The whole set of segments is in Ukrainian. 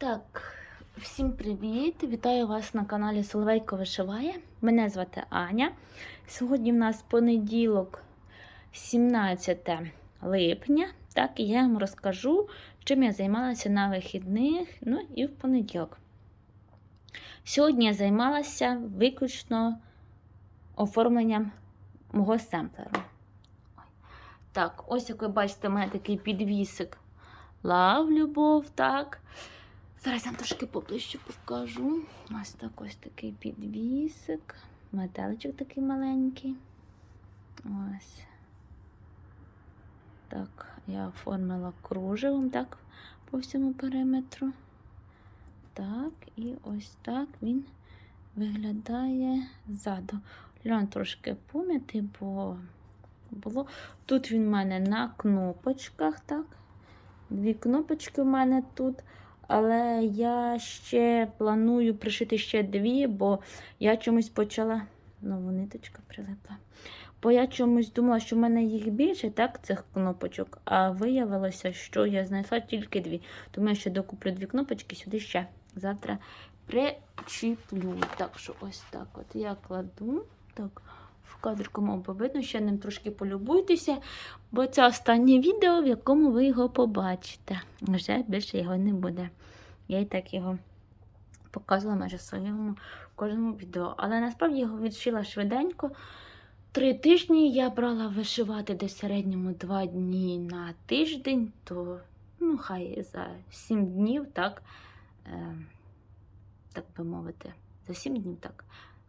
Так, всім привіт! Вітаю вас на каналі Соловейко Вишиває. Мене звати Аня. Сьогодні в нас понеділок, 17 липня. Так, і я вам розкажу, чим я займалася на вихідних, ну і в понеділок. Сьогодні я займалася виключно оформленням мого семплеру. Так, ось як ви бачите, у мене такий підвісик. Лав, любов, так. Зараз я вам трошки поближче покажу. Ось так ось такий підвісик. Метеличок такий маленький. Ось. Так, я оформила кружевом, так, по всьому периметру. Так, і ось так він виглядає ззаду. Льон трошки пом'ятий, бо було. Тут він в мене на кнопочках, так. Дві кнопочки в мене тут. Але я ще планую пришити ще дві, бо я чомусь почала. Нову ниточка прилипла. Бо я чомусь думала, що в мене їх більше, так, цих кнопочок, а виявилося, що я знайшла тільки дві. Тому я ще докуплю дві кнопочки, сюди ще завтра причіплю. Так що ось так от я кладу. Так, в кадр кому видно, ще ним трошки полюбуйтеся, бо це останнє відео, в якому ви його побачите. Вже більше його не буде. Я і так його показувала майже в своєму в кожному відео. Але насправді його відшила швиденько. Три тижні я брала вишивати десь в середньому два дні на тиждень, то ну, хай за сім днів, так, е, так би мовити, за сім днів так.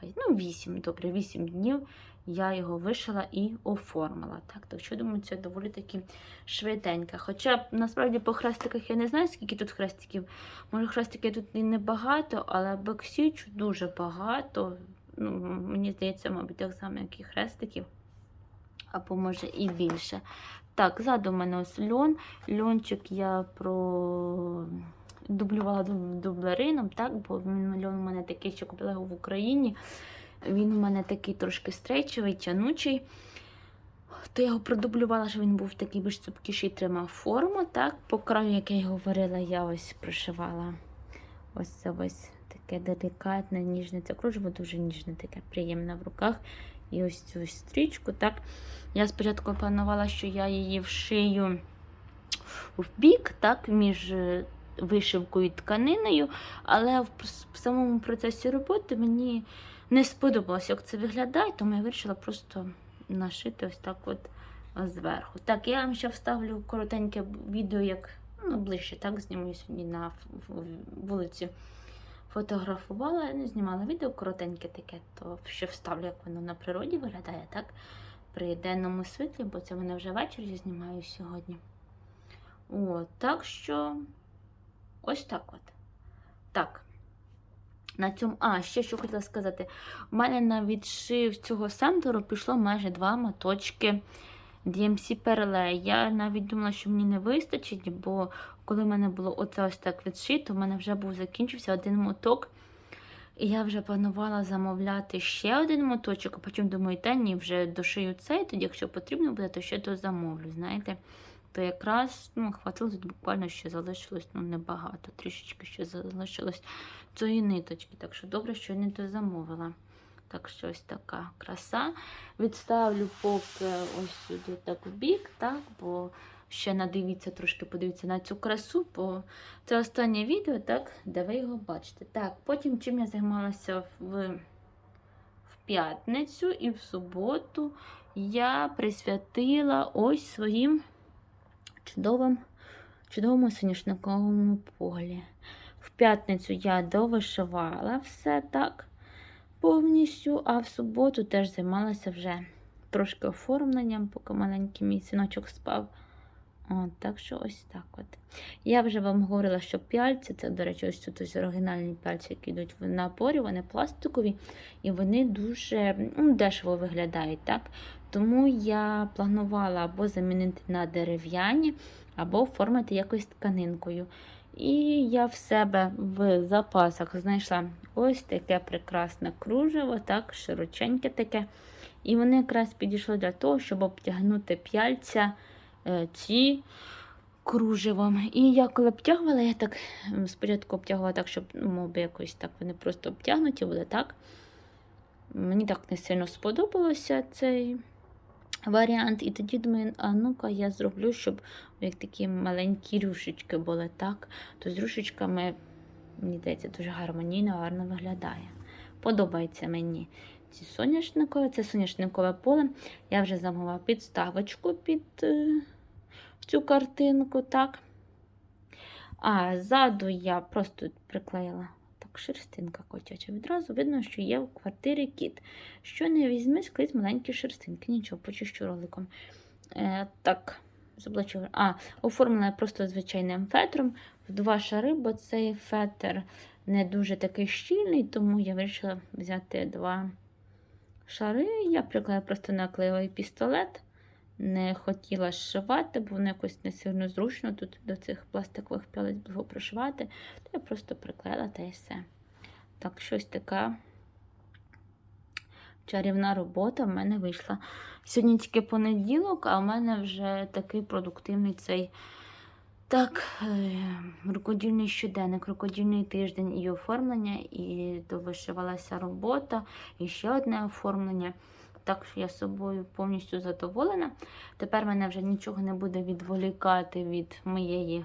Хай, ну, вісім, добре, вісім днів я його вишила і оформила. Так, так що думаю, це доволі таки швиденько. Хоча насправді по хрестиках я не знаю, скільки тут хрестиків. Може, хрестиків тут і небагато, але бексіч дуже багато. Ну, Мені здається, мабуть, так само, як і хрестиків. Або може і більше. Так, ззаду в мене ось льон. Льончик я про дублювала дублерином, так, бо він льон у мене такий, що купила його в Україні. Він у мене такий трошки стрейчевий, тянучий. То я його продублювала, що він був такий більш цупкіший, тримав форму. так. По краю, як я його говорила, я ось прошивала ось це ось таке делікатне, ніжне. Це кружево дуже ніжне, таке приємне в руках. І ось цю стрічку. так. Я спочатку планувала, що я її вшию в бік, так, між вишивкою і тканиною, але в самому процесі роботи мені не сподобалося, як це виглядає, тому я вирішила просто нашити ось так от зверху. Так, я вам ще вставлю коротеньке відео, як ну, ближче, так, зніму сьогодні на вулиці. Фотографувала, не знімала відео коротеньке таке, то ще вставлю, як воно на природі виглядає, так? При денному світлі, бо це мене вже ввечері знімаю сьогодні. О, так що ось так от. Так. На цьому, а, ще що хотіла сказати. У мене на відшив цього семплеру пішло майже два моточки DMC Perle. Я навіть думала, що мені не вистачить, бо коли в мене було оце ось так відшито, у мене вже був закінчився один моток. І я вже планувала замовляти ще один моточок, а потім думаю, та ні, вже дошию цей, тоді, якщо потрібно буде, то ще то замовлю. знаєте. То якраз ну, хватило тут буквально ще залишилось ну, небагато, трішечки ще залишилось цієї ниточки. Так що добре, що я не то замовила. Так що ось така краса. Відставлю поки ось сюди так в бік, так, бо ще надивіться, трошки подивіться на цю красу, бо це останнє відео, так, де ви його бачите. Так, потім чим я займалася в, в п'ятницю і в суботу я присвятила ось своїм чудовим, чудовому соняшниковому полі. В п'ятницю я довишивала все так повністю, а в суботу теж займалася вже трошки оформленням, поки маленький мій синочок спав. От, Так що ось так от. Я вже вам говорила, що пяльці, це, до речі, ось тут ось оригінальні пяльці, які йдуть в напорі, вони пластикові, і вони дуже ну, дешево виглядають. так? Тому я планувала або замінити на дерев'яні, або оформити якось тканинкою. І я в себе в запасах знайшла ось таке прекрасне кружево, так, широченьке таке. І вони якраз підійшли для того, щоб обтягнути п'яльця ці кружевом. І я коли обтягувала, я так спочатку обтягувала так, щоб ну, мов якось так вони просто обтягнуті були, так? Мені так не сильно сподобалося цей варіант. І тоді думаю, а ну-ка я зроблю, щоб як такі маленькі рюшечки були, так? То з рюшечками, мені здається, дуже гармонійно, гарно виглядає. Подобається мені ці соняшникові, це соняшникове поле. Я вже замовила підставочку під е, цю картинку, так. А ззаду я просто приклеїла шерстинка котяча. Відразу видно, що є в квартирі кіт. Що не візьми, скрізь маленькі шерстинки. Нічого, почищу роликом. Е, так, заблочу. А, оформлена просто звичайним фетром в два шари, бо цей фетр не дуже такий щільний, тому я вирішила взяти два шари. Я приклеїла просто наклеїла пістолет. Не хотіла зшивати, бо воно якось не сильно зручно тут до цих пластикових пялець було пришивати. То я просто приклеїла та і все. Так, щось така чарівна робота в мене вийшла. Сьогодні тільки понеділок, а в мене вже такий продуктивний цей так, е, рукодільний щоденник, рукодільний тиждень і оформлення, і довишивалася робота, і ще одне оформлення. Так що я собою повністю задоволена. Тепер мене вже нічого не буде відволікати від моєї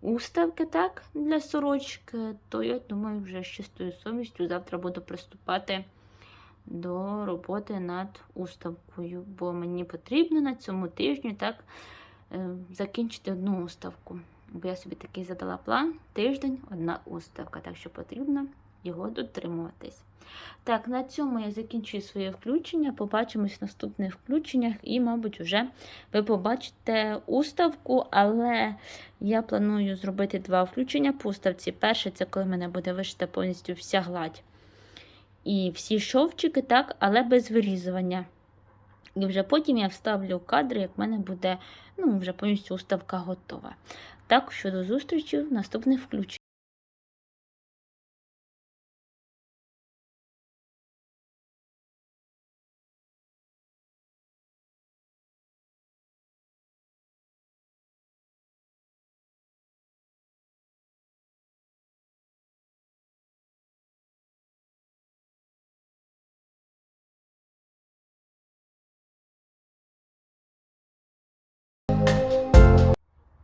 уставки так, для сорочки, то я думаю, вже з чистою совістю завтра буду приступати до роботи над уставкою, бо мені потрібно на цьому тижні так, е, закінчити одну уставку. Бо я собі такий задала план: тиждень, одна уставка, так що потрібно його дотримуватись. Так, на цьому я закінчую своє включення. Побачимось в наступних включеннях, і, мабуть, вже ви побачите уставку, але я планую зробити два включення по уставці. Перше, це коли мене буде вишита повністю вся гладь. І всі шовчики, так, але без вирізування. І вже потім я вставлю кадри, як в мене буде ну, вже повністю уставка готова. Так що до зустрічі в наступних включеннях.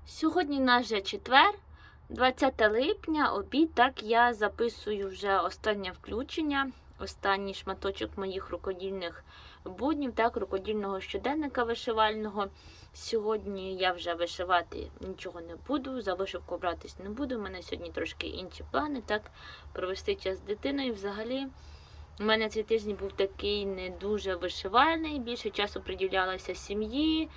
Сьогодні наш же четвер, 20 липня, обід. Так я записую вже останнє включення, останній шматочок моїх рукодільних буднів, так, рукодільного щоденника вишивального. Сьогодні я вже вишивати нічого не буду, за вишивку братись не буду. У мене сьогодні трошки інші плани, так, провести час з дитиною. Взагалі, у мене цей тиждень був такий не дуже вишивальний, більше часу приділялося сім'ї.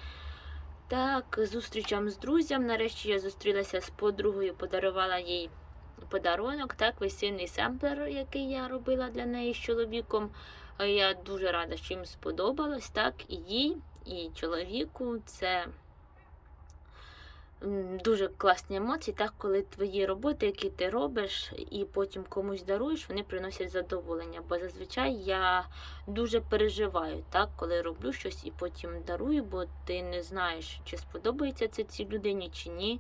Так, зустрічам з друзям. Нарешті я зустрілася з подругою, подарувала їй подарунок, так, весільний семплер, який я робила для неї з чоловіком. Е, Я дуже рада, що їм сподобалось, так, і їй, і чоловіку. Це дуже класні емоції, так, коли твої роботи, які ти робиш, і потім комусь даруєш, вони приносять задоволення. Бо зазвичай я дуже переживаю, так, коли роблю щось і потім дарую, бо ти не знаєш, чи сподобається це цій людині, чи ні.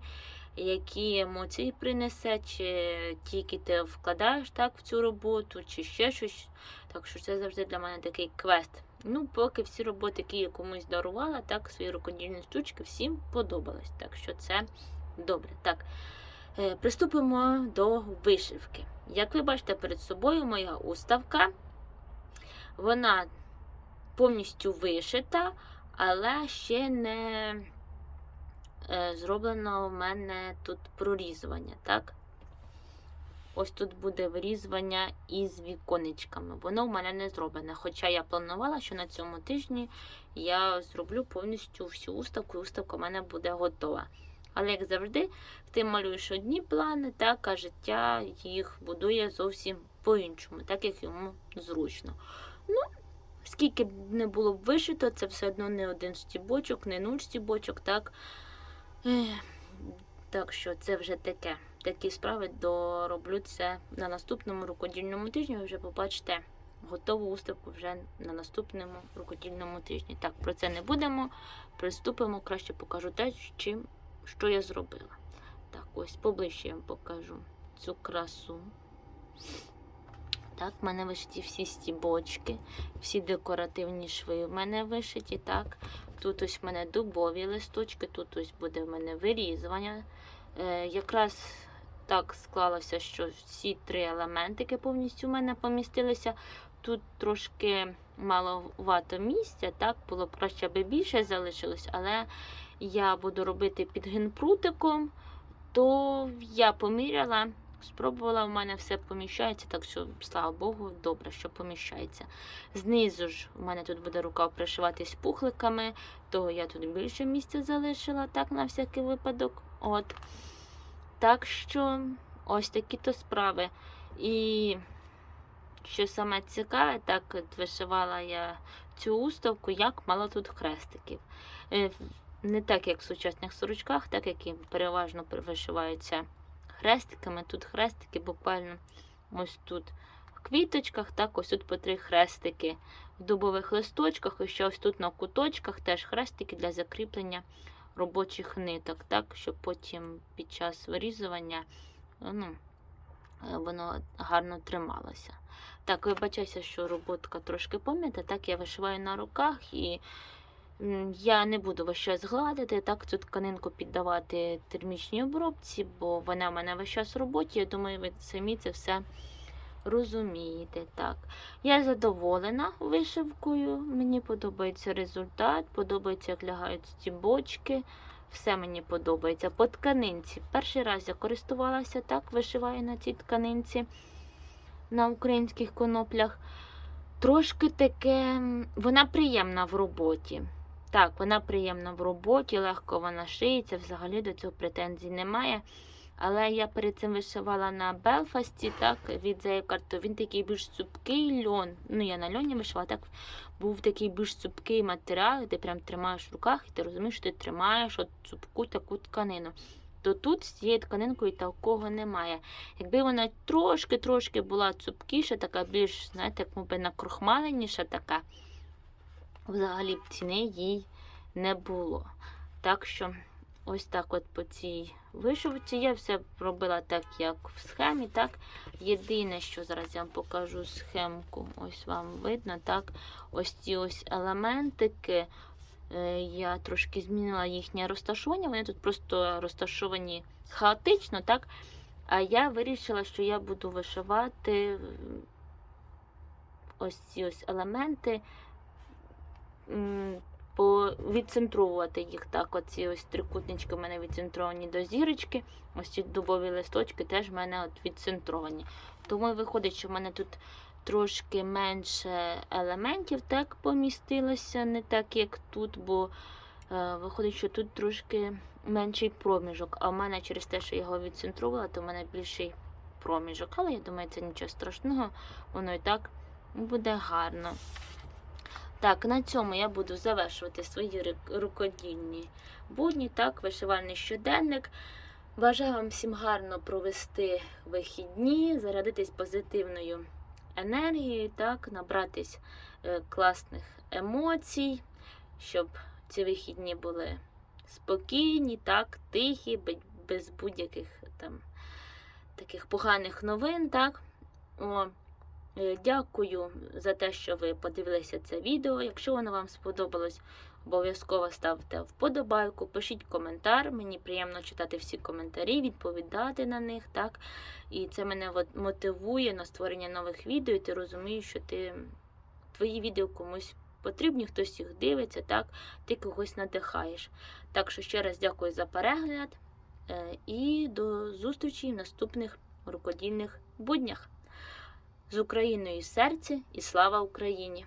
Які емоції принесе, чи тільки ти вкладаєш так в цю роботу, чи ще щось. Так що це завжди для мене такий квест. Ну, поки всі роботи, які я комусь дарувала, так, свої рукодільні штучки, всім подобалось. Так що це добре. Так, е, приступимо до вишивки. Як ви бачите перед собою, моя уставка, вона повністю вишита, але ще не е, зроблено в мене тут прорізування. так? Ось тут буде вирізування із віконечками. Воно в мене не зроблене. Хоча я планувала, що на цьому тижні я зроблю повністю всю уставку, і уставка в мене буде готова. Але, як завжди, ти малюєш одні плани, так, а життя їх будує зовсім по-іншому, так як йому зручно. Ну, скільки б не було б вишито, це все одно не один стібочок, не нуль стібочок, так. Так що це вже таке. Такі справи дороблю це на наступному рукодільному тижні. Ви вже побачите готову уставку вже на наступному рукодільному тижні. Так, про це не будемо. Приступимо, краще покажу те, чим, що я зробила. Так, ось поближче я вам покажу цю красу. Так, в мене вишиті всі стібочки, всі декоративні шви в мене вишиті. так. Тут ось в мене дубові листочки, тут ось буде в мене вирізування. Е, якраз так склалося, що всі три елементики повністю в мене помістилися. Тут трошки маловато місця, так, було б краще, аби більше залишилось, але я буду робити під генпрутиком, то я поміряла, спробувала, в мене все поміщається, так що, слава Богу, добре, що поміщається. Знизу ж у мене тут буде рука пришиватись пухликами, то я тут більше місця залишила, так, на всякий випадок. От. Так що ось такі то справи. І що саме цікаве, так вишивала я цю уставку, як мало тут хрестиків. Е, Не так, як в сучасних сорочках, так які переважно вишиваються хрестиками. Тут хрестики буквально ось тут в квіточках, так, ось тут по три хрестики. В дубових листочках, і ще ось тут на куточках теж хрестики для закріплення робочих ниток, так, щоб потім під час вирізування ну, е, воно гарно трималося. Так, вибачайся, що роботка трошки пом'ята, так я вишиваю на руках і я не буду весь час гладити, так цю тканинку піддавати термічній обробці, бо вона в мене весь час в роботі. Я думаю, ви самі це все розумієте. Так. Я задоволена вишивкою, мені подобається результат, подобається, як лягають стібочки. Все мені подобається. По тканинці. Перший раз я користувалася так, вишиваю на цій тканинці на українських коноплях. Трошки таке, вона приємна в роботі. Так, вона приємна в роботі, легко вона шиється, взагалі до цього претензій немає. Але я перед цим вишивала на Белфасті, так, від Зейкарту. Він такий більш цупкий льон. Ну, я на льоні вишивала, так був такий більш цупкий матеріал, ти прям тримаєш в руках, і ти розумієш, що ти тримаєш от цупку таку тканину. То тут з цією тканинкою такого немає. Якби вона трошки-трошки була цупкіша, така більш, знаєте, як мовби накрохмаленіша така, взагалі б ціни їй не було. Так що ось так от по цій вишивці я все робила так, як в схемі. так. Єдине, що зараз я вам покажу схемку, ось вам видно, так. Ось ці ось елементики. е, Я трошки змінила їхнє розташування. Вони тут просто розташовані хаотично, так? А я вирішила, що я буду вишивати ось ці ось елементи, відцентровувати їх так. Оці ось трикутнички в мене відцентровані до зірочки. Ось ці дубові листочки теж в мене от відцентровані. Тому виходить, що в мене тут трошки менше елементів так помістилося, не так, як тут, бо е, виходить, що тут трошки менший проміжок. А в мене через те, що я його відцентрувала, то в мене більший проміжок. Але я думаю, це нічого страшного, воно і так буде гарно. Так, на цьому я буду завершувати свої рукодільні будні, так, вишивальний щоденник. Бажаю вам всім гарно провести вихідні, зарядитись позитивною енергією, так, набратись е, класних емоцій, щоб ці вихідні були спокійні, так, тихі, без, будь-яких там таких поганих новин, так. О, Дякую за те, що ви подивилися це відео. Якщо воно вам сподобалось, обов'язково ставте вподобайку, пишіть коментар. Мені приємно читати всі коментарі, відповідати на них. так. І це мене мотивує на створення нових відео, і ти розумієш, що ти твої відео комусь потрібні, хтось їх дивиться, так, ти когось надихаєш. Так що ще раз дякую за перегляд е, і до зустрічі в наступних рукодільних буднях. З Україною серце і слава Україні!